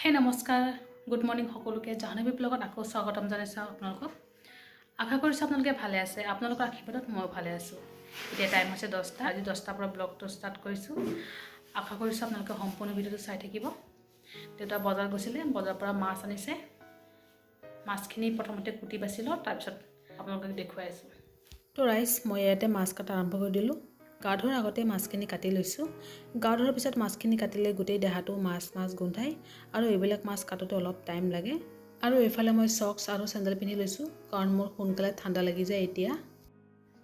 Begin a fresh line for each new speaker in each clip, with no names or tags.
হে নমস্কাৰ, good morning সকলোকে, জাহ্নৱী ব্লগত আকৌ স্বাগতম জনাইছোঁ আপোনালোকক। আশা কৰিছোঁ আপোনালোকে ভালে আছে। আপোনালোকৰ আশীৰ্বাদত ময়ো ভালে আছোঁ। এতিয়া টাইম হৈছে দহটা, আজি দহটাৰ পৰা ব্লগটো ষ্টাৰ্ট কৰিছোঁ। আশা কৰিছোঁ আপোনালোকে সম্পূৰ্ণ ভিডিঅ'টো চাই থাকিব। দেউতা বজাৰ গৈছিলে বজাৰৰ পৰা মাছ আনিছে। মাছখিনি প্ৰথমতে কুটি বাছি লওঁ, তাৰপিছত আপোনালোকক দেখুৱাই তো ৰাইচ মই ইয়াতে মাছ কটা আৰম্ভ কৰি দিলোঁ। গা ধোৱাৰ আগতে মাছখিনি কাটি লৈছোঁ। গা ধোৱাৰ পিছত মাছখিনি কাটিলে গোটেই দেহাটো মাছ মাছ গোন্ধায় আৰু এইবিলাক মাছ কাটোতে অলপ টাইম লাগে। আৰু এইফালে মই চক্স আৰু চেণ্ডেল পিন্ধি লৈছোঁ কাৰণ মোৰ সোনকালে ঠাণ্ডা লাগি যায় এতিয়া।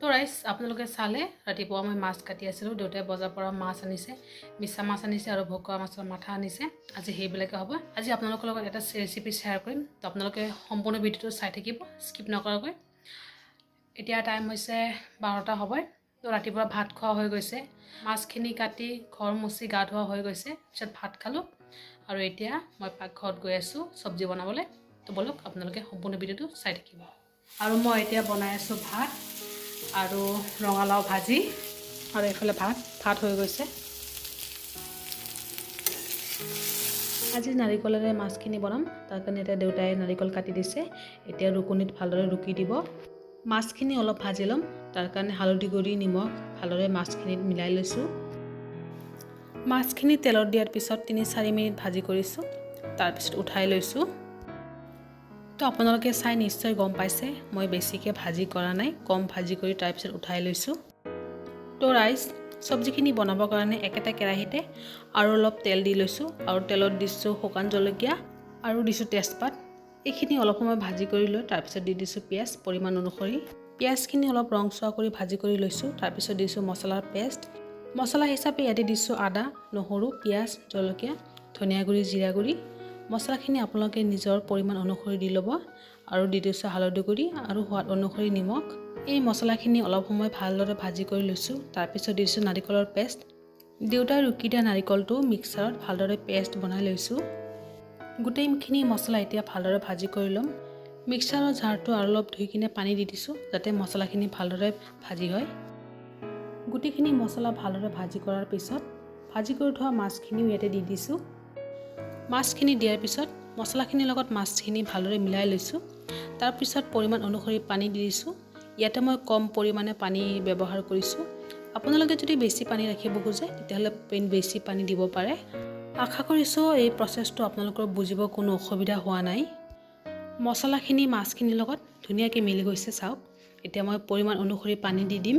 তো ৰাইচ আপোনালোকে চালে ৰাতিপুৱা মই মাছ কাটি আছিলোঁ দেউতাই বজাৰৰ পৰা মাছ আনিছে মিছা মাছ আনিছে আৰু ভকুৱা মাছৰ মাথা আনিছে। আজি সেইবিলাকে হ'ব। আজি আপোনালোকৰ লগত এটা ৰেচিপি শ্বেয়াৰ কৰিম। তো আপোনালোকে সম্পূৰ্ণ ভিডিঅ'টো চাই থাকিব স্কিপ নকৰাকৈ। এতিয়া টাইম হৈছে বাৰটা হ'বই। তো ৰাতিপুৱা ভাত খোৱা হৈ গৈছে। মাছখিনি কাটি ঘৰ মুচি গা ধোৱা হৈ গৈছে। পিছত ভাত খালোঁ। আৰু এতিয়া মই পাকঘৰত গৈ আছোঁ চব্জি বনাবলৈ। তো বলক, আপোনালোকে সম্পূৰ্ণ ভিডিঅ'টো চাই থাকিব। আৰু মই এতিয়া বনাই আছোঁ ভাত আৰু ৰঙালাও ভাজি। আৰু এইফালে ভাত ভাত হৈ গৈছে। আজি নাৰিকলেৰে মাছখিনি বনাম। তাৰ কাৰণে এতিয়া দেউতাই নাৰিকল কাটি দিছে। এতিয়া ৰুকনিত ভালদৰে ৰুকি দিব। মাছখিনি অলপ ভাজি ল'ম। তাৰ কাৰণে হালধি, গুড়ি, নিমখ ভালদৰে মাছখিনিত মিলাই লৈছোঁ। মাছখিনি তেলত দিয়াৰ পিছত তিনি, চাৰি মিনিট ভাজি কৰিছোঁ। তাৰপিছত উঠাই লৈছোঁ। তো আপোনালোকে চাই নিশ্চয় গম পাইছে, মই বেছিকৈ ভাজি কৰা নাই, কম ভাজি কৰি তাৰপিছত উঠাই লৈছোঁ। তো ৰাইচ, চব্জিখিনি বনাবৰ কাৰণে একেটা কেৰাহীতে আৰু অলপ তেল দি লৈছোঁ আৰু তেলত দিছোঁ শুকান জলকীয়া আৰু দিছোঁ তেজপাত। এইখিনি অলপ সময় ভাজি কৰি লৈ তাৰপিছত দি দিছোঁ পিঁয়াজ পৰিমাণ অনুসৰি। পিঁয়াজখিনি অলপ ৰংচোৱা কৰি ভাজি কৰি লৈছোঁ তাৰপিছত দিছোঁ মছলাৰ পেষ্ট। মছলা হিচাপে ইয়াতে দিছোঁ আদা নহৰু পিঁয়াজ জলকীয়া ধনিয়া গুড়ি জিৰা গুড়ি। মছলাখিনি আপোনালোকে নিজৰ পৰিমাণ অনুসৰি দি ল'ব আৰু দি দিছোঁ হালধি গুড়ি আৰু সোৱাদ অনুসৰি নিমখ। এই মছলাখিনি অলপ সময় ভালদৰে ভাজি কৰি লৈছোঁ তাৰপিছত দিছোঁ নাৰিকলৰ পেষ্ট। দেউতাই ৰুকি দিয়া নাৰিকলটো মিক্সাৰত ভালদৰে পেষ্ট বনাই লৈছোঁ। গোটেইখিনি মছলা এতিয়া ভালদৰে ভাজি কৰি ল'ম। মিক্সাৰৰ জাৰটো আৰু অলপ ধুই কিনে পানী দি দিছোঁ যাতে মছলাখিনি ভালদৰে ভাজি হয়। গোটেইখিনি মছলা ভালদৰে ভাজি কৰাৰ পিছত ভাজি কৰি থোৱা মাছখিনিও ইয়াতে দি দিছোঁ। মাছখিনি দিয়াৰ পিছত মছলাখিনিৰ লগত মাছখিনি ভালদৰে মিলাই লৈছোঁ। তাৰপিছত পৰিমাণ অনুসৰি পানী দি দিছোঁ। ইয়াতে মই কম পৰিমাণে পানী ব্যৱহাৰ কৰিছোঁ। আপোনালোকে যদি বেছি পানী ৰাখিব খোজে তেতিয়াহ'লে বেছি পানী দিব পাৰে। আশা কৰিছোঁ এই প্ৰচেছটো আপোনালোকৰ বুজিব কোনো অসুবিধা হোৱা নাই। মছলাখিনি মাছখিনিৰ লগত ধুনীয়াকৈ মিলি গৈছে চাওক। এতিয়া মই পৰিমাণ অনুসৰি পানী দি দিম।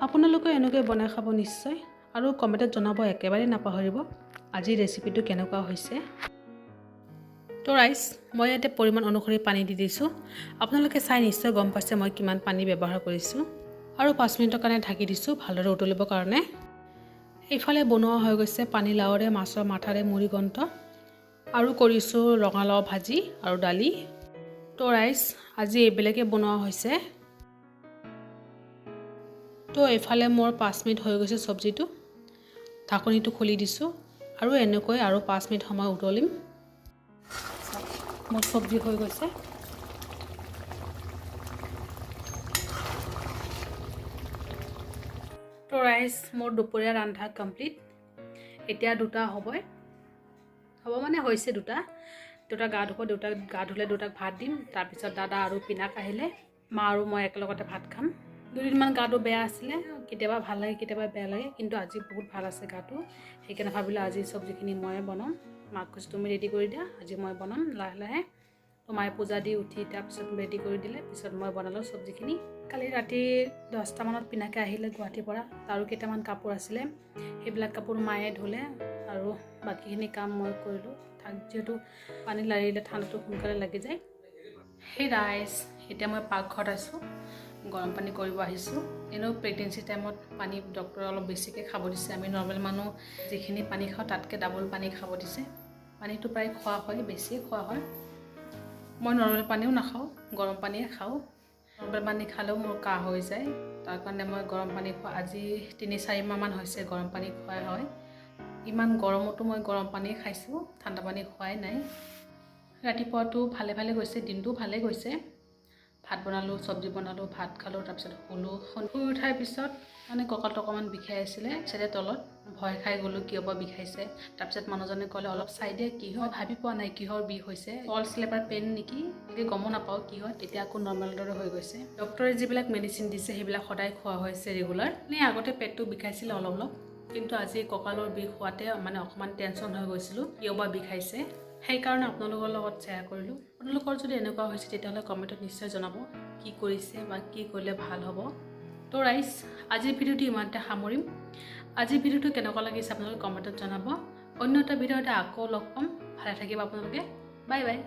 আপোনালোকে এনেকৈ বনাই খাব নিশ্চয় আৰু কমেণ্টত জনাব একেবাৰে নাপাহৰিব। আজিৰ ৰেচিপিটো কেনেকুৱা হৈছে? তো ৰাইচ মই ইয়াতে পৰিমাণ অনুসৰি পানী দি দিছোঁ। আপোনালোকে চাই নিশ্চয় গম পাইছে মই কিমান পানী ব্যৱহাৰ কৰিছোঁ। আৰু পাঁচ মিনিটৰ কাৰণে ঢাকি দিছোঁ ভালদৰে উতলিবৰ কাৰণে। এইফালে বনোৱা হৈ গৈছে পানীলাওৰে মাছৰ মাথাৰে মুড়িঘণ্ট আৰু কৰিছোঁ ৰঙালাও ভাজি আৰু দালি। তো ৰাইচ আজি এইবিলাকে বনোৱা হৈছে। তো এইফালে মোৰ পাঁচ মিনিট হৈ গৈছে চব্জিটো। ঢাকনিটো খুলি দিছোঁ। আৰু এনেকৈ আৰু পাঁচ মিনিট সময় উতলিম। মোৰ চব্জি হৈ গৈছে। ৰাইচ মোৰ দুপৰীয়া ৰন্ধা কমপ্লিট এতিয়া দুটা হ'বই। হ'ব মানে হৈছে দুটা। দেউতাক গা ধুব দেউতাক গা ধুলে দেউতাক ভাত দিম। তাৰপিছত দাদা আৰু পিনাক আহিলে। মা আৰু মই একেলগতে ভাত খাম। দুদিনমান গাটো বেয়া আছিলে। কেতিয়াবা ভাল লাগে কেতিয়াবা বেয়া লাগে। কিন্তু আজি বহুত ভাল আছে গাটো। সেইকাৰণে ভাবিলোঁ আজি চব্জিখিনি ময়ে বনাম মাক কৈছোঁ তুমি ৰেডি কৰি দিয়া। আজি মই বনাম লাহে লাহে। তো মায়ে পূজা দি উঠি তাৰপিছত ৰেডি কৰি দিলে। পিছত মই বনালোঁ চব্জিখিনি। কালি ৰাতি দহটামানত পিনাকে আহিলে গুৱাহাটীৰ পৰা। তাৰো কেইটামান কাপোৰ আছিলে। সেইবিলাক কাপোৰ মায়ে ধুলে আৰু বাকীখিনি কাম মই কৰিলোঁ। থাক যিহেতু পানী লাৰিলে ঠাণ্ডাটো সোনকালে লাগি যায়। সেই ৰাইচ এতিয়া মই পাকঘৰত আছোঁ। গৰম পানী কৰিব আহিছোঁ। এনেও প্ৰেগনেঞ্চি টাইমত পানী ডক্টৰে অলপ বেছিকৈ খাব দিছে। আমি নৰ্মেল মানুহ যিখিনি পানী খাওঁ তাতকৈ ডাবল পানী খাব দিছে। পানীটো প্ৰায় খোৱা হয় বেছিয়ে খোৱা হয়। মই নৰ্মেল পানীও নাখাওঁ গৰম পানীয়ে খাওঁ। নৰ্মেল পানী খালেও মোৰ কাহ হৈ যায়। তাৰ কাৰণে মই গৰম পানী খোৱা আজি তিনি চাৰি মাহমান হৈছে গৰম পানী খোৱাই হয়। ইমান গৰমতো মই গৰম পানীয়ে খাইছোঁ ঠাণ্ডা পানী খোৱাই নাই। ৰাতিপুৱাটো ভালে ভালে গৈছে দিনটো ভালে গৈছে। ভাত বনালোঁ চব্জি বনালোঁ ভাত খালোঁ তাৰপিছত শুলোঁ। শুই উঠাৰ পিছত মানে কঁকালটো অকণমান বিষাই আছিলে চেৰে তলত। ভয় খাই গ'লোঁ কিয় বা বিষাইছে তাৰপিছত মানুহজনে ক'লে অলপ চাই দিয়ে কি হয় ভাবি পোৱা নাই কিহৰ বিষ হৈছে। অল স্লেপাৰ পেইন নেকি? এতিয়া গমো নাপাওঁ কি হয় তেতিয়া আকৌ নৰ্মেল দৰে হৈ গৈছে। ডক্টৰে যিবিলাক মেডিচিন দিছে সেইবিলাক সদায় খোৱা হৈছে ৰেগুলাৰ এনেই আগতে পেটটো বিষাইছিলে অলপ অলপ কিন্তু আজি কঁকালৰ বিষ হোৱাতে মানে অকণমান টেনশ্যন হৈ গৈছিলোঁ কিয় বা বিষাইছে সেইকাৰণে আপোনালোকৰ লগত শ্বেয়াৰ কৰিলোঁ। আপোনালোকৰ যদি এনেকুৱা হৈছে তেতিয়াহ'লে কমেণ্টত নিশ্চয় জনাব কি কৰিছে বা কি কৰিলে ভাল হ'ব। তো ৰাইজ আজিৰ ভিডিঅ'টো ইমানতে সামৰিম। আজিৰ ভিডিঅ'টো কেনেকুৱা লাগিছে আপোনালোকে কমেণ্টত জনাব। অন্য এটা ভিডিঅ'তে আকৌ লগ পাম। ভালে থাকিব আপোনালোকে। Bye bye.